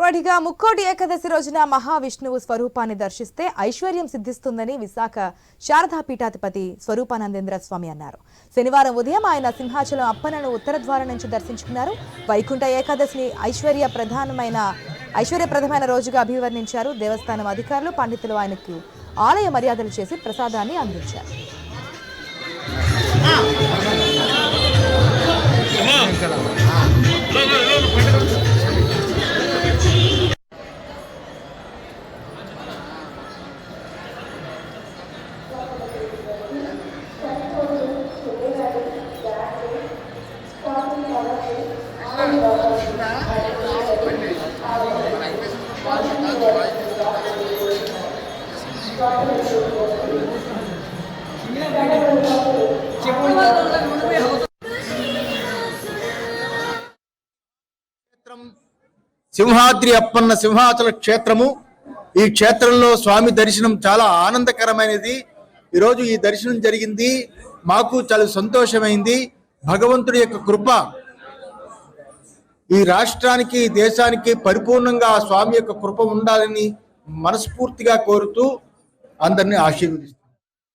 వాటిగా ముక్కోటి ఏకాదశి రోజున మహావిష్ణువు స్వరూపాన్ని దర్శిస్తే ఐశ్వర్యం సిద్ధిస్తుందని విశాఖ శారదా పీఠాధిపతి స్వరూపానందేంద్ర స్వామి అన్నారు. శనివారం ఉదయం ఆయన సింహాచలం అప్పనను ఉత్తర ద్వారం నుంచి దర్శించుకున్నారు. వైకుంఠ ఏకాదశిని ఐశ్వర్య ప్రధానమైన ఐశ్వర్యప్రదమైన రోజుగా అభివర్ణించారు. దేవస్థానం అధికారులు పండితులు ఆయనకు ఆలయ మర్యాదలు చేసి ప్రసాదాన్ని అందించారు. సింహాద్రి అప్పన్న సింహాచల క్షేత్రము. ఈ క్షేత్రంలో స్వామి దర్శనం చాలా ఆనందకరమైనది. ఈరోజు ఈ దర్శనం జరిగింది. మాకు చాలా సంతోషమైంది. భగవంతుడి యొక్క కృప ఈ రాష్ట్రానికి దేశానికి పరిపూర్ణంగా ఆ స్వామి యొక్క కృప ఉండాలని మనస్ఫూర్తిగా కోరుతూ అందరినీ ఆశీర్వదిస్తాను